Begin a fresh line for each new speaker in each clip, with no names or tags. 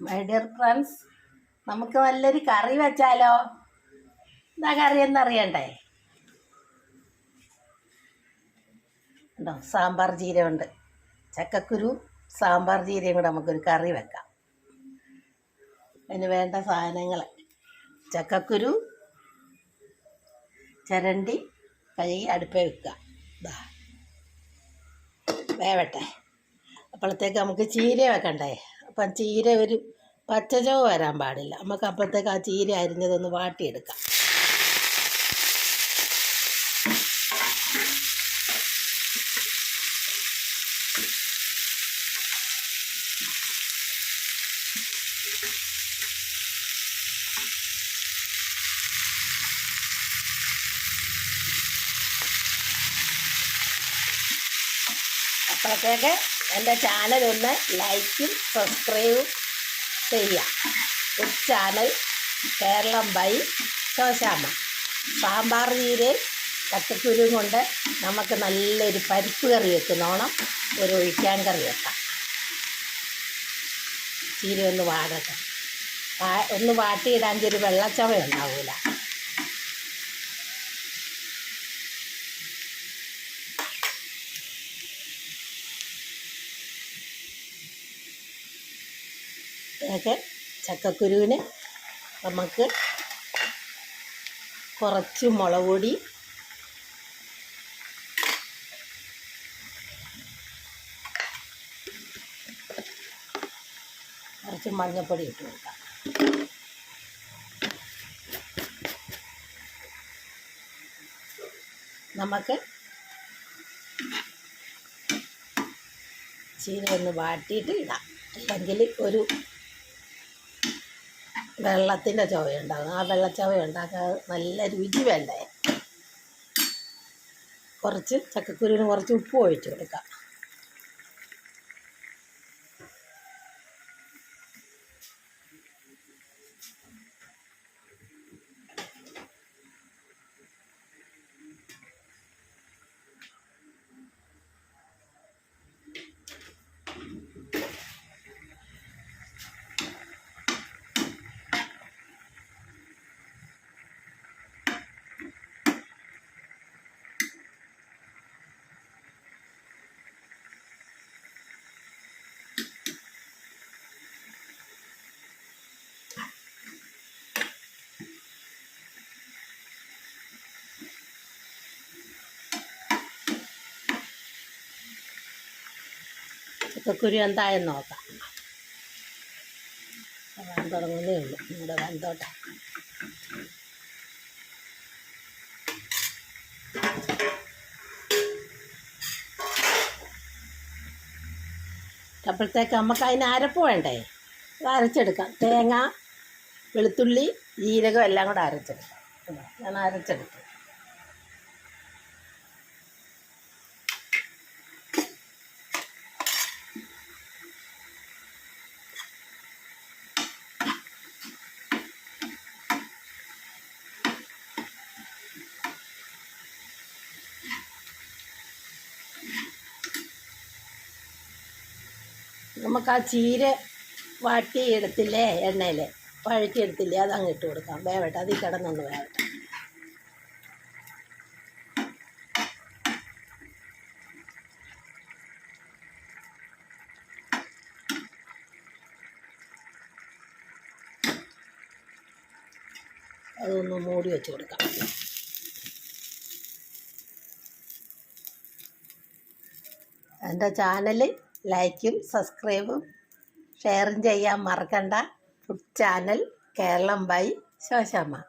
My dear friends നമുക്ക് നല്ലൊരു കറി വെച്ചാലോ? എന്താ കറി എന്നറിയണ്ടേ? ഉണ്ടോ? സാമ്പാർ ജീരമുണ്ട് ചക്കക്കുരു സാമ്പാർ ജീരയും കൂടെ നമുക്കൊരു കറി വെക്കാം. അതിന് വേണ്ട സാധനങ്ങൾ. ചക്കക്കുരു ചരണ്ടി കഴുകി അടുപ്പേ വെക്കുക. ഇതാ വേവട്ടെ. അപ്പോഴത്തേക്ക് നമുക്ക് ചീര വെക്കണ്ടേ? അപ്പം ചീര ഒരു പച്ചച്ചവ് വരാൻ പാടില്ല. നമുക്ക് അപ്പോഴത്തേക്ക് ആ ചീര അരിഞ്ഞതൊന്ന് വാട്ടിയെടുക്കാം. അപ്പോഴത്തേക്ക് എന്റെ ചാനലൊന്ന് ലൈക്കും സബ്സ്ക്രൈബും ചെയ്യാം. ഒരു ചാനൽ കേരളം ബൈ ശോശാമ്മ. സാമ്പാർ ചീരയും ചക്കക്കുരുവും കൊണ്ട് നമുക്ക് നല്ലൊരു പരിപ്പ് കറി വെക്കുന്നോണം ഒരു ഒഴിക്കാൻ കറി വെക്കാം. ചീര ഒന്ന് വാടട്ടെ. ഒന്ന് വാട്ടിയിടാൻ ഒരു വെള്ളച്ചവ ഉണ്ടാവില്ല ഇതൊക്കെ ചക്കക്കുരുവിന് നമുക്ക് കുറച്ച് മുളക് പൊടി കുറച്ച് മഞ്ഞൾപ്പൊടി ഇട്ട് കൊടുക്കാം. നമുക്ക് ചീര ഒന്ന് വാട്ടിയിട്ട് ഇടാം. അല്ലെങ്കിൽ ഒരു വെള്ളത്തിന്റെ ചുവ ഉണ്ടാകും ആ വെള്ളച്ചവ ഉണ്ടാക്കാൻ നല്ല രുചി വേണ്ടേ? കുറച്ച് ചക്കക്കുരുവിന് കുറച്ച് ഉപ്പ് ഒഴിച്ച് കൊടുക്കാം. ചക്കക്കുരു എന്തായെന്ന് നോക്കാം. വൻ തുടങ്ങുന്നേ ഉള്ളൂ. വൻ വെന്തോട്ടെ അപ്പോഴത്തേക്ക് നമുക്ക് അതിന് അരപ്പ് വേണ്ടേ? അരച്ചെടുക്കാം. തേങ്ങ വെളുത്തുള്ളി ജീരകം എല്ലാം കൂടെ അരച്ചെടുക്കാം. ഞാൻ അരച്ചെടുത്തു നമുക്ക് ആ ചീര വാട്ടി എടുത്തില്ലേ എണ്ണയിൽ വഴറ്റി എടുത്തില്ലേ അത് അങ്ങ് ഇട്ട് കൊടുക്കാം. വേവട്ടെ അതിൽ കിടന്നൊന്ന് വേവട്ടെ. അതൊന്ന് മൂടി വെച്ച് കൊടുക്കാം. എന്റെ ചാനൽ ലൈക്കും സബ്സ്ക്രൈബും ഷെയറും ചെയ്യാൻ മറക്കണ്ട. Food channel Keralam by Shoshamma.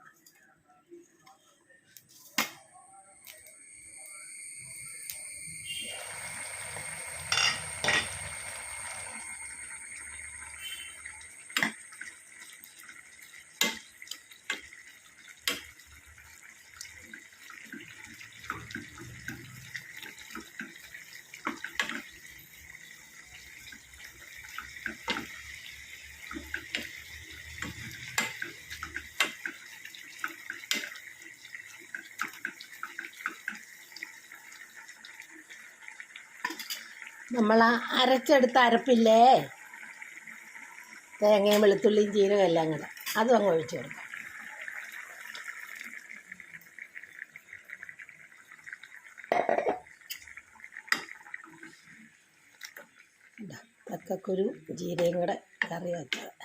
നമ്മൾ അരച്ചെടുത്ത അരപ്പില്ലേ? തേങ്ങയും വെളുത്തുള്ളിയും ജീരകം എല്ലാം കൂടെ. അതും അങ്ങ് ഒഴിച്ചു കൊടുക്കാം. ഇതാ, തക്കക്കുരു ജീരകം കൂടെ കറി വെച്ചത്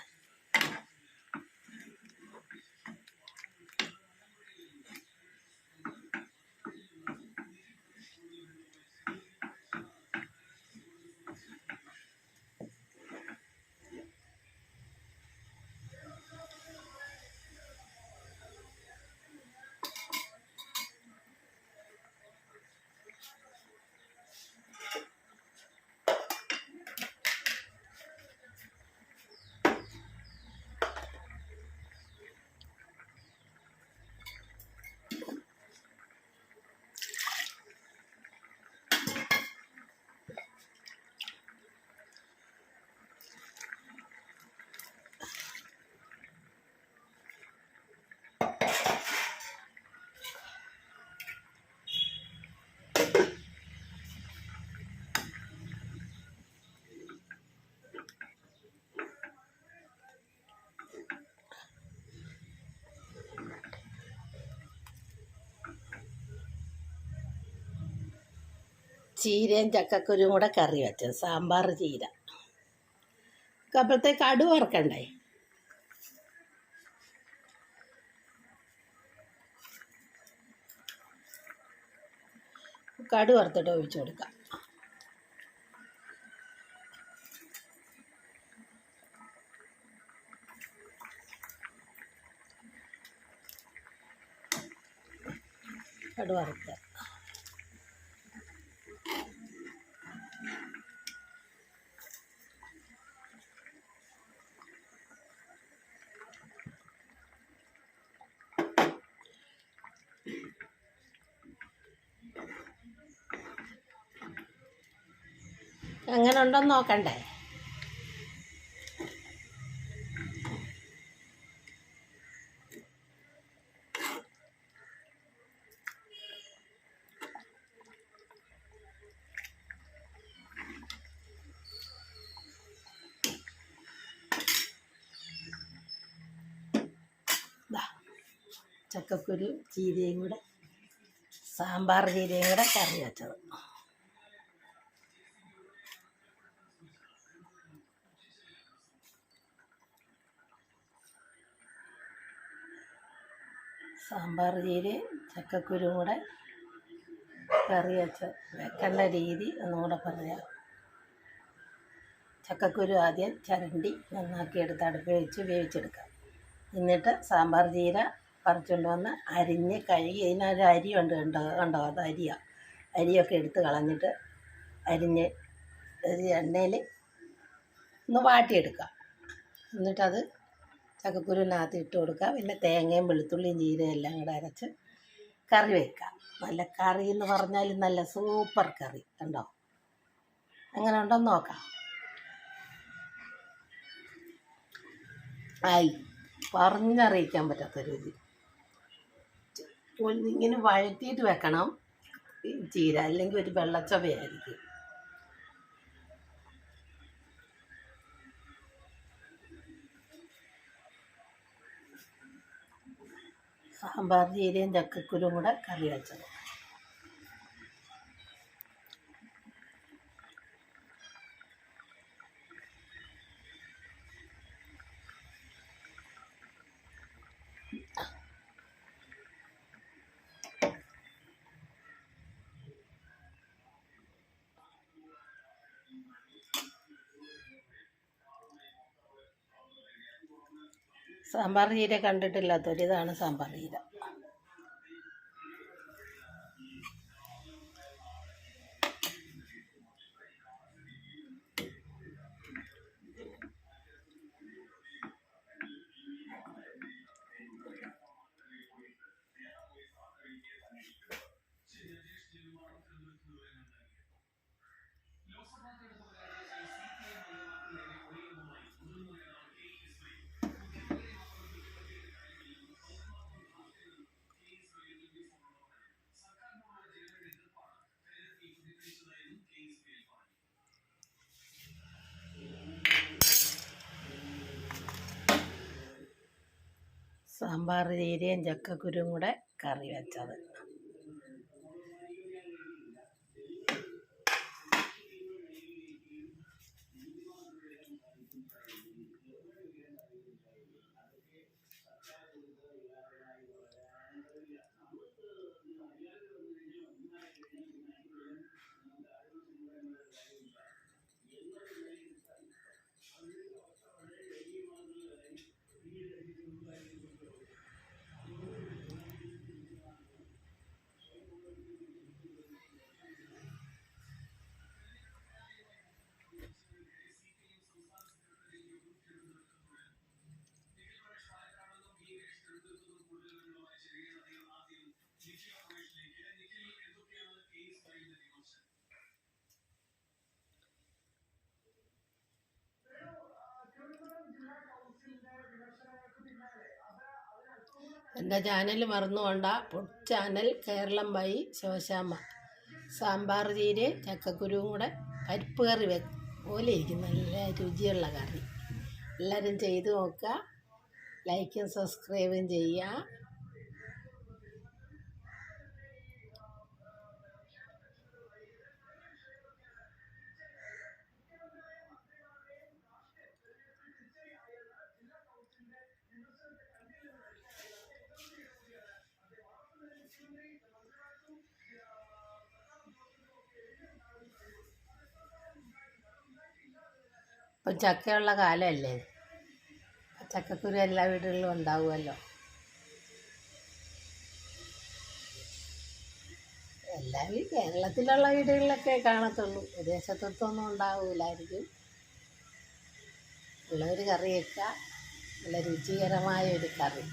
ചീരയും ചക്കക്കുരും കൂടെ കറി വെച്ചത് സാമ്പാർ ചീര. അപ്പോഴത്തേക്ക് കടു വറക്കണ്ടേ? കടു വറുത്തിട്ട് ഒഴിച്ചു കൊടുക്കാം. കടു വറുക്കുക. എങ്ങനെ ഉണ്ടെന്ന് നോക്കണ്ടേ ചക്കക്കുരു ചീരയും കൂടെ സാമ്പാർ ചീരയും കൂടെ കറി വെച്ചത്. സാമ്പാർ ചീരയും ചക്കക്കുരുവും കൂടെ കറി വെച്ച് വെക്കേണ്ട രീതി ഒന്നുകൂടെ പറയാം. ചക്കക്കുരു ആദ്യം ചരണ്ടി നന്നാക്കി എടുത്ത് അടുപ്പിൽ വെച്ച് വേവിച്ചെടുക്കാം. എന്നിട്ട് സാമ്പാർ ചീര പറിച്ചുകൊണ്ട് വന്ന് അരിഞ്ഞ് കഴുകി അതിനൊരു അരിയുണ്ട് കണ്ടോ? കണ്ടോ? അത് അരിയാണ് അരിയൊക്കെ എടുത്ത് കളഞ്ഞിട്ട് അരിഞ്ഞ് എണ്ണയിൽ ഒന്ന് വാട്ടിയെടുക്കാം. എന്നിട്ടത് ചക്കക്കുരുവിനകത്ത് ഇട്ട് കൊടുക്കുക പിന്നെ തേങ്ങയും വെളുത്തുള്ളിയും ജീരകം എല്ലാം കൂടെ അരച്ച് കറി വെക്കാം. നല്ല കറി എന്ന് പറഞ്ഞാൽ നല്ല സൂപ്പർ കറി. ഉണ്ടോ അങ്ങനെ ഉണ്ടോ നോക്കാം. ആയി പറഞ്ഞറിയിക്കാൻ പറ്റാത്ത രീതി ഇങ്ങനെ വഴറ്റിയിട്ട് വെക്കണം. ചീര അല്ലെങ്കിൽ ഒരു വെള്ളച്ചവയായിരിക്കും. സാമ്പാർ ജീരയും ചക്കക്കുരും കൂടെ കറി വെച്ചത്. സാമ്പാർ ചീര കണ്ടിട്ടില്ലാത്തൊരിതാണ് സാമ്പാർ ചീര.
സാമ്പാർ ചീരയും ചക്കക്കുരും കൂടെ കറി വെച്ചത്. എന്റെ channel മറന്നുകൊണ്ട food channel Keralam by Shoshamma sambar ചീരയും ചക്കക്കുരുവും കൂടെ പരിപ്പ് കറി വെ പോലെ ഇരിക്കും. നല്ല രുചിയുള്ള കറി. എല്ലാവരും ചെയ്ത് നോക്കുക. ലൈക്കും സബ്സ്ക്രൈബും ചെയ്യുക. ഇപ്പം ചക്കയുള്ള കാലമല്ലേ? ചക്കക്കുരു എല്ലാ വീടുകളിലും ഉണ്ടാവുമല്ലോ. എല്ലാ വീ കേരളത്തിലുള്ള വീടുകളിലൊക്കെ കാണത്തുള്ളൂ. വിദേശത്തൊന്നും ഉണ്ടാവില്ലായിരിക്കും ഉള്ളൊരു കറി വെച്ചാൽ നല്ല രുചികരമായ ഒരു കറി.